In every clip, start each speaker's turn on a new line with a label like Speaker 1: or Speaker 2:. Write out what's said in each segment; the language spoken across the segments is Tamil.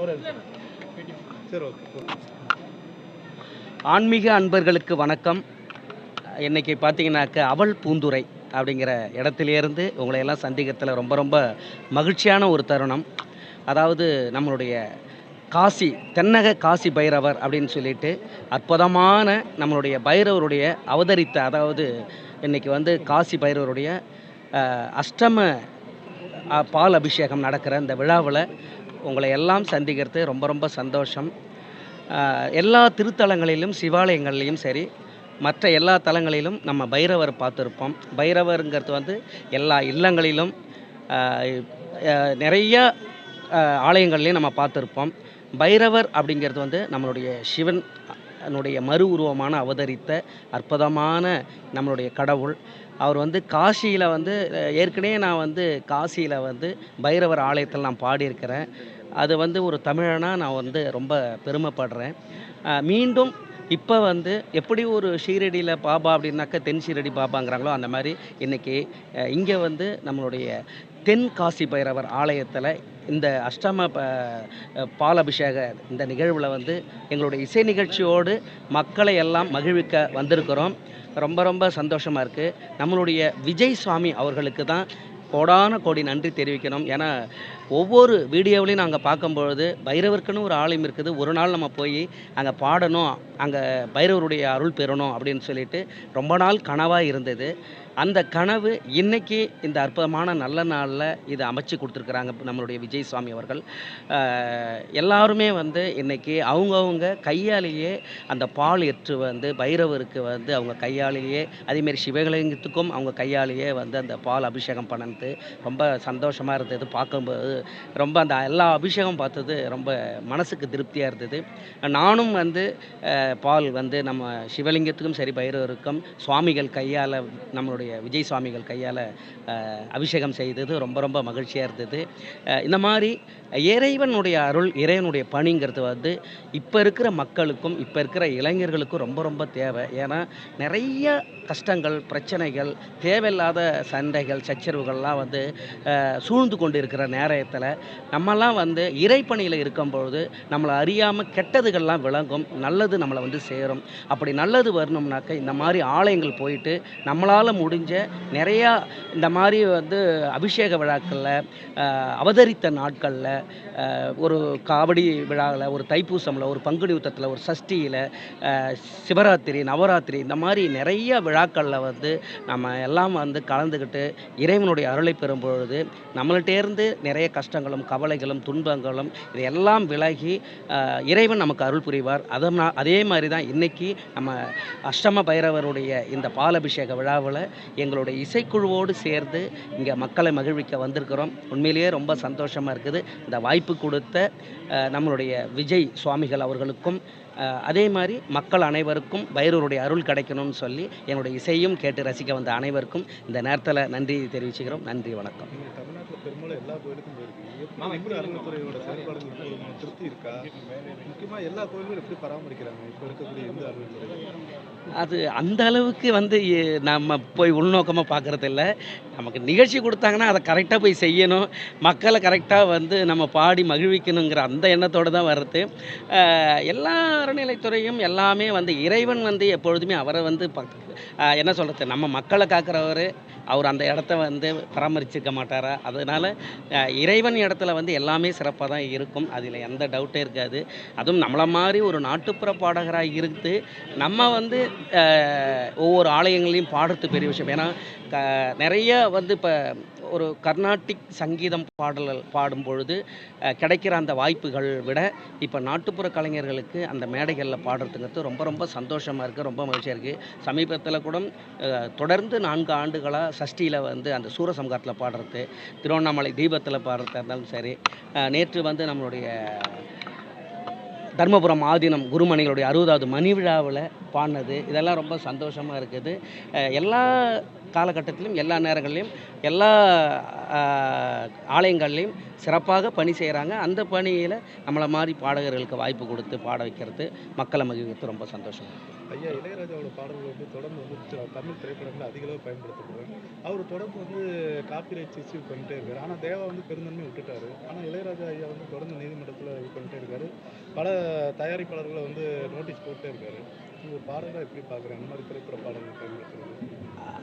Speaker 1: சரி ஓகே
Speaker 2: ஆன்மீக அன்பர்களுக்கு வணக்கம். இன்றைக்கி பார்த்தீங்கன்னாக்க அவள் பூந்துரை அப்படிங்கிற இடத்துலேருந்து உங்களை எல்லாம் சந்திக்கிறதுல ரொம்ப ரொம்ப மகிழ்ச்சியான ஒரு தருணம். அதாவது நம்மளுடைய காசி தென்னக காசி பைரவர் அப்படின்னு சொல்லிட்டு அற்புதமான நம்மளுடைய பைரவருடைய அவதரித்த அதாவது இன்னைக்கு வந்து காசி பைரவருடைய அஷ்டம பால் அபிஷேகம் நடக்கிற இந்த விழாவில் உங்களை எல்லாம் சந்திக்கிறது ரொம்ப ரொம்ப சந்தோஷம். எல்லா திருத்தலங்களிலும் சிவாலயங்கள்லேயும் சரி மற்ற எல்லா தலங்களிலும் நம்ம பைரவர் பார்த்துருப்போம். பைரவருங்கிறது வந்து எல்லா இல்லங்களிலும் நிறைய ஆலயங்கள்லையும் நம்ம பார்த்துருப்போம். பைரவர் அப்படிங்கிறது வந்து நம்மளுடைய சிவன் நம்முடைய மறு உருவமான அவதரித்த அற்புதமான நம்மளுடைய கடவுள். அவர் வந்து காசியில் வந்து ஏற்கனவே நான் வந்து காசியில் வந்து பைரவர் ஆலயத்தில் நான் பாடியிருக்கிறேன். அது வந்து ஒரு தமிழனாக நான் வந்து ரொம்ப பெருமைப்படுறேன். மீண்டும் இப்போ வந்து எப்படி ஒரு ஷீரடியில் பாபா அப்படின்னாக்கா தென் ஷீரடி பாபாங்கிறாங்களோ அந்த மாதிரி இன்றைக்கி இங்கே வந்து நம்மளுடைய தென் காசி பைரவர் ஆலயத்தில் இந்த அஷ்டம ப பாலபிஷேக இந்த நிகழ்வில் வந்து எங்களுடைய இசை நிகழ்ச்சியோடு மக்களை எல்லாம் மகிழ்விக்க வந்திருக்கிறோம். ரொம்ப ரொம்ப சந்தோஷமாக இருக்குது நம்மளுடைய விஜய் சுவாமி அவர்களுக்கு தான் கோடான கோடி நன்றி தெரிவிக்கணும். ஏன்னா ஒவ்வொரு வீடியோவிலையும் நாங்கள் பார்க்கும்பொழுது பைரவருக்குன்னு ஒரு ஆலயம் இருக்குது. ஒரு நாள் நம்ம போய் அங்கே பாடணும். அங்கே பைரவருடைய அருள் பெறணும் அப்படின்னு சொல்லிட்டு ரொம்ப நாள் கனவாக இருந்தது. அந்த கனவு இன்றைக்கி இந்த அற்புதமான நல்ல நாளில் இதை அமைச்சு கொடுத்துருக்குறாங்க நம்மளுடைய விஜய் சுவாமி அவர்கள் எல்லாருமே வந்து இன்னைக்கு அவங்கவுங்க கையாலேயே அந்த பால் எற்று வந்து பைரவருக்கு வந்து அவங்க கையாலேயே அதேமாரி சிவகலிங்கத்துக்கும் அவங்க கையாலேயே வந்து அந்த பால் அபிஷேகம் பார்த்து ரொம்ப சந்தோஷமாக இருந்தது. பார்க்கும்போது ரொம்ப அந்த எல்லா அபிஷேகம் பார்த்தது ரொம்ப மனசுக்கு திருப்தியாக இருந்தது. நானும் வந்து பால் வந்து நம்ம சிவலிங்கத்துக்கும் சரி பைரவருக்கும் சுவாமிகள் கையால் நம்மளுடைய விஜய் சுவாமிகள் கையால் அபிஷேகம் செய்தது ரொம்ப ரொம்ப மகிழ்ச்சியாக இருந்தது. இந்த மாதிரி இறைவனுடைய அருள் இறைவனுடைய பணிங்கிறது வந்து இப்போ இருக்கிற மக்களுக்கும் இப்போ இருக்கிற இளைஞர்களுக்கும் ரொம்ப ரொம்ப தேவை. ஏன்னா நிறைய கஷ்டங்கள் பிரச்சனைகள் தேவையில்லாத சண்டைகள் சச்சரவுகள்லாம் வந்து சூழ்ந்து கொண்டு இருக்கிற நேரத்தில் நம்மலாம் வந்து இறைப்பணியில் இருக்கும்பொழுது நம்மளை அறியாமல் கெட்டதுகள்லாம் விளங்கும் நல்லது நம்மளை வந்து சேரும். அப்படி நல்லது வரணும்னாக்க இந்த மாதிரி ஆலயங்கள் போயிட்டு நம்மளால் முடிஞ்ச நிறையா இந்த மாதிரி வந்து அபிஷேக விழாக்களில் அவதரித்த நாட்களில் ஒரு காவடி விழாவில் ஒரு தைப்பூசமில் ஒரு பங்குனி உத்தத்தில் ஒரு சஷ்டியில் சிவராத்திரி நவராத்திரி இந்த மாதிரி நிறைய விழா விழாக்களில் வந்து நம்ம எல்லாம் வந்து கலந்துக்கிட்டு இறைவனுடைய அருளை பெறும் பொழுது நம்மள்கிட்டேருந்து நிறைய கஷ்டங்களும் கவலைகளும் துன்பங்களும் இதையெல்லாம் எல்லாம் விலகி இறைவன் நமக்கு அருள் புரிவார். அதனா அதே மாதிரி தான் இன்றைக்கி நம்ம அஷ்டம பைரவருடைய இந்த பாலபிஷேக விழாவில் எங்களுடைய இசைக்குழுவோடு சேர்ந்து இங்கே மக்களை மகிழ்விக்க வந்திருக்கிறோம். உண்மையிலேயே ரொம்ப சந்தோஷமாக இருக்குது. இந்த வாய்ப்பு கொடுத்த நம்மளுடைய விஜய் சுவாமிகள் அவர்களுக்கும் அதே மாதிரி மக்கள் அனைவருக்கும் பைரவருடைய அருள் கிடைக்கணும்னு சொல்லி என்னுடைய இசையும் கேட்டு ரசிக்க வந்த அனைவருக்கும் இந்த நேரத்தில் நன்றி தெரிவிச்சுக்கிறோம். நன்றி வணக்கம்.
Speaker 1: பெரும்பாலும் எல்லா கோயிலுக்கும் போயிருக்கீங்க எப்படி அறநிலைத்துறையோட செயல்பாடுகள் திருப்தி இருக்கா? முக்கியமாக எல்லா கோயிலும் எப்படி பராமரிக்கிறாங்க? இப்போ இருக்கக்கூடிய இந்த அறநிலைத்துறை
Speaker 2: அது அந்த அளவுக்கு வந்து நம்ம போய் உள்நோக்கமாக பார்க்கறது இல்ல. நமக்கு நிகழ்ச்சி கொடுத்தாங்கன்னா அதை கரெக்டாக போய் செய்யணும். மக்களை கரெக்டாக வந்து நம்ம பாடி மகிழ்விக்கணுங்கிற அந்த எண்ணத்தோடு தான் வர்றது. அஹ் எல்லா அறநிலைத்துறையும் எல்லாமே வந்து இறைவன் வந்து எப்பொழுதுமே அவரை வந்து என்ன சொல்கிறது நம்ம மக்களை காக்கிறவர். அவர் அந்த இடத்த வந்து பராமரிச்சிருக்க மாட்டாரா? அதனால் இறைவன் இடத்துல வந்து எல்லாமே சிறப்பாக தான் இருக்கும். அதில் எந்த டவுட்டே இருக்காது. அதுவும் நம்மளை மாதிரி ஒரு நாட்டுப்புற பாடகராக இருந்து நம்ம வந்து ஒவ்வொரு ஆலயங்களையும் பாடுறது பெரிய விஷயம். ஏன்னா க நிறைய வந்து இப்போ ஒரு கர்நாட்டிக் சங்கீதம் பாடல்கள் பாடும் பொழுது கிடைக்கிற அந்த வாய்ப்புகள் விட இப்போ நாட்டுப்புற கலைஞர்களுக்கு அந்த மேடைகளில் பாடுறதுங்கிறது ரொம்ப ரொம்ப சந்தோஷமாக இருக்குது ரொம்ப மகிழ்ச்சியாக இருக்குது சமீபத்தில் கூட தொடர்ந்து நான்கு ஆண்டுகளாக சஷ்டியில் வந்து அந்த சூரசம்காரத்தில் பாடுறது திருவண்ணாமலை தீபத்தில் பாடுறதா இருந்தாலும் சரி நேற்று வந்து நம்மளுடைய தர்மபுரம் ஆதீனம் குருமணிகளுடைய அறுபதாவது மணி விழாவில் பாடினது. இதெல்லாம் ரொம்ப சந்தோஷமாக இருக்குது. எல்லா காலகட்டத்திலும் எல்லா நேரங்களிலும் எல்லா ஆஹ், ஆலயங்கள்லையும் சிறப்பாக பணி செய்கிறாங்க அந்த பணியில் நம்மளை மாதிரி பாடகர்களுக்கு வாய்ப்பு கொடுத்து பாட வைக்கிறது மக்களை மகிழ்விக்கிறது ரொம்ப சந்தோஷம்
Speaker 1: ஐயா இளையராஜாவோட பாடல்கள் வந்து தொடர்ந்து வந்து தமிழ் திரைப்படங்கள் அதிக அளவு பயன்படுத்தப்படுறாங்க அவர் தொடர்ந்து வந்து காப்பிரைட்ஸ் இஷ்யூ பண்ணிட்டே இருக்காரு. ஆனால் தேவா வந்து பெருந்தன்மை விட்டுட்டாரு. ஆனால் இளையராஜா ஐயா வந்து தொடர்ந்து நீதிமன்றத்தில் இது பண்ணிட்டே இருக்காரு. பல தயாரிப்பாளர்களை வந்து நோட்டீஸ் போட்டே இருக்காரு. இது ஒரு பாடலாக எப்படி பார்க்குறேன் அந்த மாதிரி திரைப்பட பாடல்கள் பயன்படுத்துறது.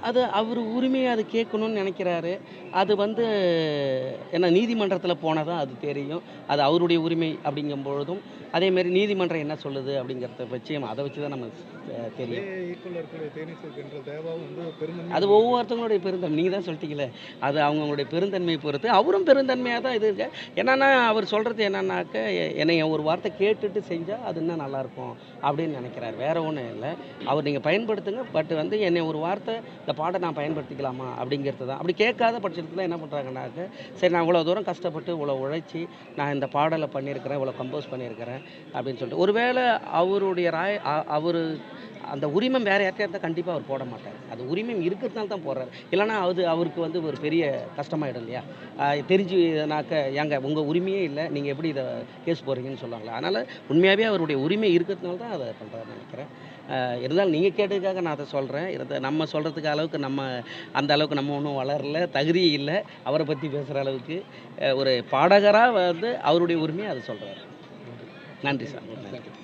Speaker 2: அது அவர் உரிமையை அது கேட்கணும்னு நினைக்கிறாரு. அது வந்து என்ன நீதிமன்றத்தில் போனால் தான் அது தெரியும். அது அவருடைய உரிமை அப்படிங்கும் பொழுதும் அதேமாரி நீதிமன்றம் என்ன சொல்லுது அப்படிங்கிறத வச்சு அதை வச்சு தான் நம்ம தெரியும். அது ஒவ்வொருத்தவங்களுடைய பெருந்தன்மை. நீங்கள் தான் சொல்லிட்டீங்களே. அது அவங்களுடைய பெருந்தன்மையை பொறுத்து அவரும் பெருந்தன்மையாக தான் இது இருக்கு. என்னன்னா அவர் சொல்கிறது என்னன்னாக்க என்னை ஒரு வார்த்தை கேட்டுட்டு செஞ்சால் அது இன்னும் நல்லாயிருக்கும் அப்படின்னு நினைக்கிறார். வேற ஒன்றும் இல்லை. அவர் நீங்கள் பயன்படுத்துங்க பட் வந்து என்னை ஒரு வார்த்தை இந்த பாட்டை நான் பயன்படுத்திக்கலாமா அப்படிங்கிறது தான். அப்படி கேட்காத பட்சத்தில் என்ன பண்ணுறாங்கன்னாக்க சரி நான் இவ்வளோ தூரம் கஷ்டப்பட்டு இவ்வளோ உழைச்சி நான் இந்த பாடலை பண்ணியிருக்கிறேன் இவ்வளோ கம்போஸ் பண்ணியிருக்கிறேன். அப்படின்னு சொல்லிட்டு. ஒருவேளை அவருடைய ராய் அவர் அந்த உரிமம் வேற யார்கிட்ட இருந்தால் கண்டிப்பாக அவர் போட மாட்டார். அது உரிமம் இருக்கிறதுனால தான் போடுறாரு. இல்லைன்னா அது அவருக்கு வந்து ஒரு பெரிய கஷ்டமாயிடும் இல்லையா? தெரிஞ்சு இதனாக்க ஏங்க உங்கள் உரிமையே இல்லை. நீங்கள் எப்படி இதை கேஸ் போடுறீங்கன்னு சொல்லுவாங்களா. அதனால் உண்மையாகவே அவருடைய உரிமை இருக்கிறதுனால தான் அதை பண்ணுறாருன்னு நினைக்கிறேன். ஆஹ் இருந்தாலும் நீங்கள் கேட்டதுக்காக நான் அதை சொல்கிறேன் இருந்த நம்ம சொல்கிறதுக்கு அளவுக்கு நம்ம அந்த அளவுக்கு நம்ம ஒன்றும் வளரல தகுதி இல்லை. அவரை பற்றி பேசுகிற அளவுக்கு ஒரு பாடகராக வந்து அவருடைய உரிமையை அதை சொல்கிறாரு நன்றி சார். நன்றி.